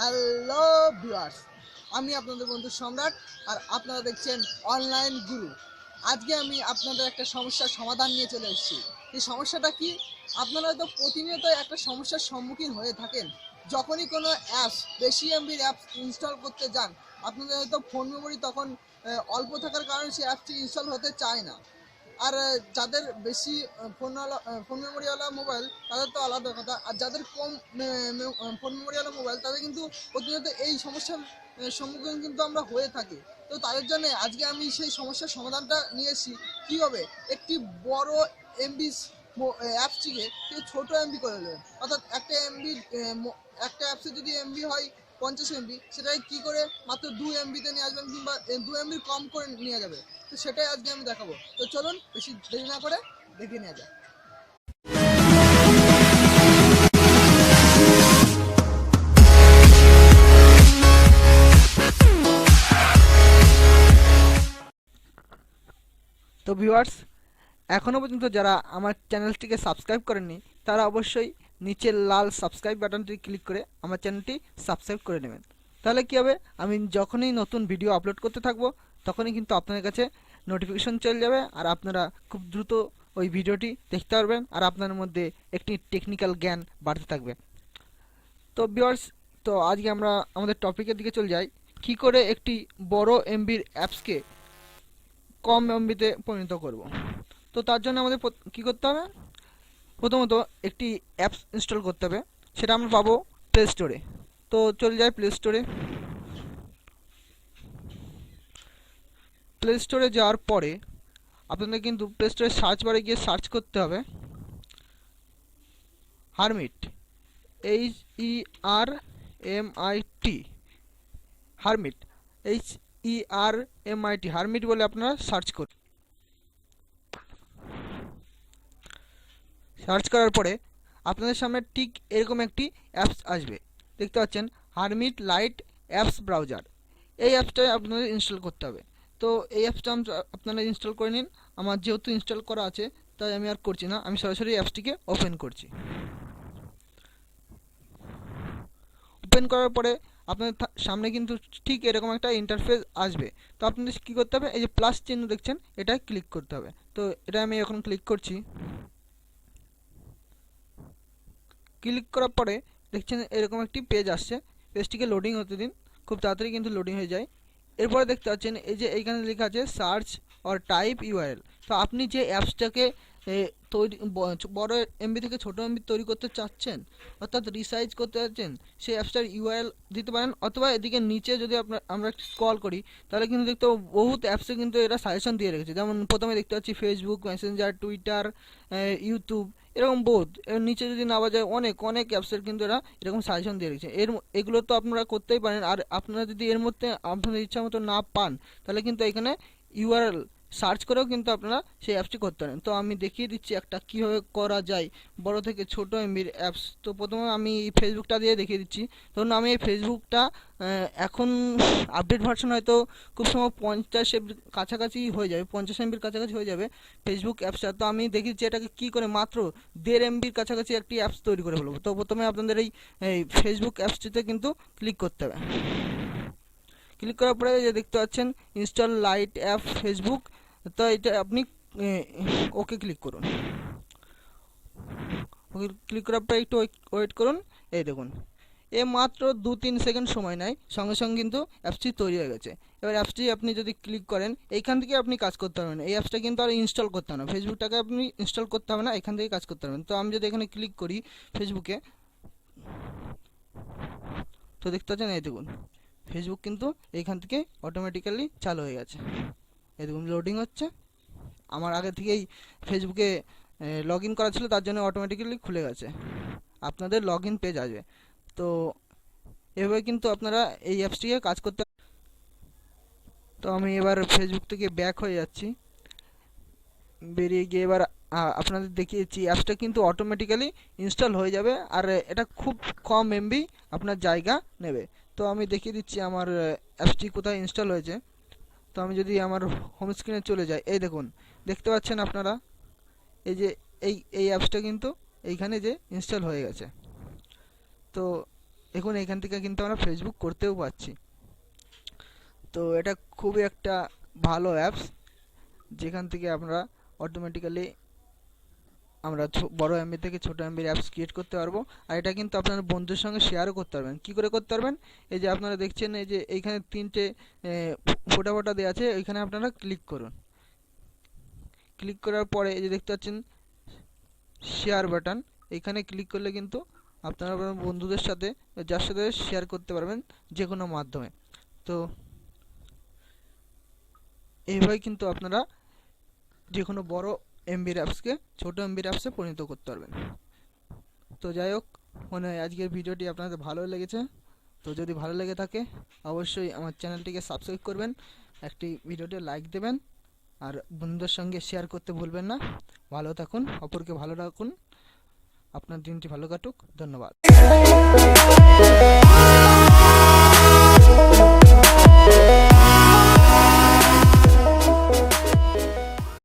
Hello viewers আমি আপনাদের বন্ধু সম্রাট, আর আপনারা দেখছেন অনলাইন গুরু আজকে আমি আপনাদের একটা সমস্যার সমাধান নিয়ে চলে এসেছি। এই সমস্যাটা কি? আপনারা হয়তো প্রতিনিয়ত একটা সমস্যার সম্মুখীন হয়ে থাকেন। যখনই কোনো অ্যাপস বেশি এমবির অ্যাপস ইনস্টল করতে যান, আপনাদের হয়তো ফোন মেমোরি তখন অল্প থাকার কারণে সেই অ্যাপসটি ইনস্টল হতে চায় না। আর যাদের বেশি ফোনওয়ালা ফোন মেমোরিওয়ালা মোবাইল তাদের তো আলাদা কথা। আর যাদের কম ফোন মেমোরিওয়ালা মোবাইল তাদের কিন্তু প্রতিনিয়ত এই সমস্যার সম্মুখীন কিন্তু আমরা হয়ে থাকি। তো তাদের জন্য আজকে আমি সেই সমস্যার সমাধানটা নিয়ে এসেছি। কীভাবে একটি বড় এমবি অ্যাপসটিকে কেউ ছোটো এমবি করে দেবেন অর্থাৎ একটা এমবি একটা অ্যাপসে যদি এমবি হয় পঞ্চাশ এমবি সেটাকে কী করে মাত্র দু এমবিতে নিয়ে আসবেন কিংবা দু এমবির কম করে নিয়ে যাবে? তো সেটাই আজকে আমি দেখাবো। তো চলুন, বেশি দেরি না করে দেখে নেওয়া যায় তো ভিউয়ার্স এখনও পর্যন্ত যারা আমার চ্যানেলটিকে সাবস্ক্রাইব করেননি, তারা অবশ্যই নিচের লাল সাবস্ক্রাইব বাটনটি ক্লিক করে আমার চ্যানেলটি সাবস্ক্রাইব করে নেবেন। তাহলে কী হবে? আমি যখনই নতুন ভিডিও আপলোড করতে থাকব, তখনই কিন্তু আপনাদের কাছে নোটিফিকেশন চলে যাবে আর আপনারা খুব দ্রুত ওই ভিডিওটি দেখতে পারবেন আর আপনার মধ্যে একটি টেকনিক্যাল জ্ঞান বাড়তে থাকবে। তো ভিউয়ার্স তো আজকে আমরা আমাদের টপিকের দিকে চলে যাই। কি করে একটি বড় এমবির অ্যাপসকে কম এমবিতে পরিণত করব? তো তার জন্য আমাদের কি করতে হবে? প্রথমত একটি অ্যাপস ইনস্টল করতে হবে, সেটা আমরা পাবো প্লে স্টোরে তো চলে যাই প্লে স্টোরে প্লে স্টোরে যাওয়ার পরে আপনাদের কিন্তু প্লে স্টোরে সার্চ বারে গিয়ে সার্চ করতে হবে hermit H E R M I T hermit H E R M I T hermit বলে আপনারা সার্চ করুন। সার্চ করার পরে আপনাদের সামনে ঠিক এরকম একটি অ্যাপস আসবে। দেখতে পাচ্ছেন হারমিট লাইট অ্যাপস ব্রাউজার এই অ্যাপসটা আপনাদের ইনস্টল করতে হবে। তো এই অ্যাপসটা আপনারা ইনস্টল করে নিন। আমার যেহেতু ইনস্টল করা আছে, তাই আমি আর করছি না। আমি সরাসরি অ্যাপসটিকে ওপেন করছি। ওপেন করার পরে আপনাদের সামনে কিন্তু ঠিক এরকম একটা ইন্টারফেস আসবে। তো আপনাদের কী করতে হবে? এই যে প্লাস চিহ্ন দেখছেন এটায় ক্লিক করতে হবে। তো এটা আমি এখন ক্লিক করছি। ক্লিক করার পরে দেখছেন এরকম একটি পেজ আসছে। পেজটিকে লোডিং হতে দিন খুব তাড়াতাড়ি কিন্তু লোডিং হয়ে যায়। এরপরে দেখতে পাচ্ছেন এই যে এইখানে লেখা আছে সার্চ অর টাইপ ইউআরএল তো আপনি যে অ্যাপসটাকে তৈরি বড় এমবি থেকে ছোট এমবি তৈরি করতে চাচ্ছেন, অর্থাৎ রিসাইজ করতে চাচ্ছেন, সেই অ্যাপসটার ইউআরএল দিতে পারেন, অথবা এদিকে নিচে যদি আপনার, আমরা স্ক্রল করি, তাহলে কিন্তু দেখতে বহুত অ্যাপসে কিন্তু এরা সাজেশন দিয়ে রেখেছে। যেমন প্রথমে দেখতে পাচ্ছি ফেসবুক মেসেঞ্জার টুইটার ইউটিউব এরকম বহুত। এর নিচে যদি না বাজায় অনেক অনেক অ্যাপসের কিন্তু এরা এরকম সাজেশন দিয়ে রেখেছে। এর এগুলো তো আপনারা করতেই পারেন। আর আপনারা যদি এর মধ্যে আপনাদের ইচ্ছা মতো না পান, তাহলে কিন্তু এখানে ইউআরএল সার্চ করেও কিন্তু আপনারা সেই অ্যাপসটি করতে পারেন। তো আমি দেখিয়ে দিচ্ছি একটা কীভাবে করা যায়। বড় থেকে ছোট এমবির অ্যাপস। তো প্রথমে আমি এই ফেসবুকটা দিয়ে দেখিয়ে দিচ্ছি। ধরুন আমি এই ফেসবুকটা এখন আপডেট ভার্সন হয়তো খুব সময় পঞ্চাশ এমবির কাছাকাছি হয়ে যাবে, পঞ্চাশ এমবির কাছাকাছি হয়ে যাবে ফেসবুক অ্যাপসটা। তো আমি দেখিয়েছি এটাকে কী করে মাত্র দেড় এমবির কাছাকাছি একটি অ্যাপস তৈরি করে ফেলব। তো প্রথমে আপনাদের এই ফেসবুক অ্যাপসটিতে কিন্তু ক্লিক করতে হবে। ক্লিক করার পরে যে দেখতে পাচ্ছেন ইনস্টল লাইট অ্যাপ ফেসবুক তো এটা আপনি ওকে ক্লিক করুন। ওকে ক্লিক করার পরে একটু ওয়েট করুন। এই দেখুন, এ মাত্র দু তিন সেকেন্ড সময় নেয়, সঙ্গে সঙ্গে কিন্তু অ্যাপসটি তৈরি হয়ে গেছে। এবার অ্যাপসটি আপনি যদি ক্লিক করেন, এইখান থেকে আপনি কাজ করতে পারবেন এই অ্যাপসটা কিন্তু আর ইনস্টল করতে হবে না। ফেসবুকটাকে আপনি ইনস্টল করতে হবে না, এখান থেকে কাজ করতে পারবেন। তো আমি যদি এখানে ক্লিক করি ফেসবুকে তো দেখতে পাচ্ছেন, এই দেখুন ফেসবুক কিন্তু এইখান থেকে অটোমেটিক্যালি চালু হয়ে গেছে। দেখুন লোডিং হচ্ছে। আমার আগে থেকেই ফেসবুকে লগ ইন করা ছিল, তার জন্য অটোমেটিক্যালি খুলে গেছে। আপনাদের লগ ইন পেজ আসবে। তো এভাবে কিন্তু আপনারা এই অ্যাপসটিকে কাজ করতে তো আমি এবার ফেসবুক থেকে ব্যাক হয়ে যাচ্ছি। বেরিয়ে গিয়ে এবার আপনাদের দেখিয়েছি অ্যাপসটা কিন্তু অটোমেটিক্যালি ইনস্টল হয়ে যাবে। আর এটা খুব কম এমবি আপনার জায়গা নেবে। তো আমি দেখিয়ে দিচ্ছি আমার অ্যাপসটি কোথায় ইনস্টল হয়েছে। তো আমি যদি আমার হোম স্ক্রিনে চলে যাই, এই দেখুন, দেখতে পাচ্ছেন আপনারা? এই যে, এই এই অ্যাপসটা কিন্তু এইখানে যে ইনস্টল হয়ে গেছে। তো এখান থেকে কিন্তু আমরা ফেসবুক করতেও পারছি তো এটা খুবই একটা ভালো অ্যাপস যেখান থেকে আমরা অটোমেটিক্যালি আমরা বড় এমবি থেকে ছোট এমবির অ্যাপস ক্রিয়েট করতে পারব। আর এটা কিন্তু আপনার বন্ধুদের সঙ্গে শেয়ারও করতে পারবেন। কি করে করতে পারবেন? এই যে আপনারা দেখছেন, এই যে এইখানে তিনটে ফোটা ফোটা দেওয়া আছে, ওইখানে আপনারা ক্লিক করুন। ক্লিক করার পরে এই যে দেখতে পাচ্ছেন শেয়ার বাটন এখানে ক্লিক করলে কিন্তু আপনারা আপনার বন্ধুদের সাথে, যার সাথে শেয়ার করতে পারবেন যে কোনো মাধ্যমে। তো এইভাবে কিন্তু আপনারা যে কোনো বড় এমবির অ্যাপসকে ছোট এমবির অ্যাপসে পরিণত করতে পারবেন। তো যাই হোক, মনে হয় আজকের ভিডিওটি আপনাদের ভালো লেগেছে। তো যদি ভালো লেগে থাকে, অবশ্যই আমার চ্যানেলটিকে সাবস্ক্রাইব করবেন, একটি ভিডিওটি লাইক দেবেন, আর বন্ধুদের সঙ্গে শেয়ার করতে ভুলবেন না। ভালো থাকুন, অপরকে ভালো রাখুন। আপনার দিনটি ভালো কাটুক, ধন্যবাদ।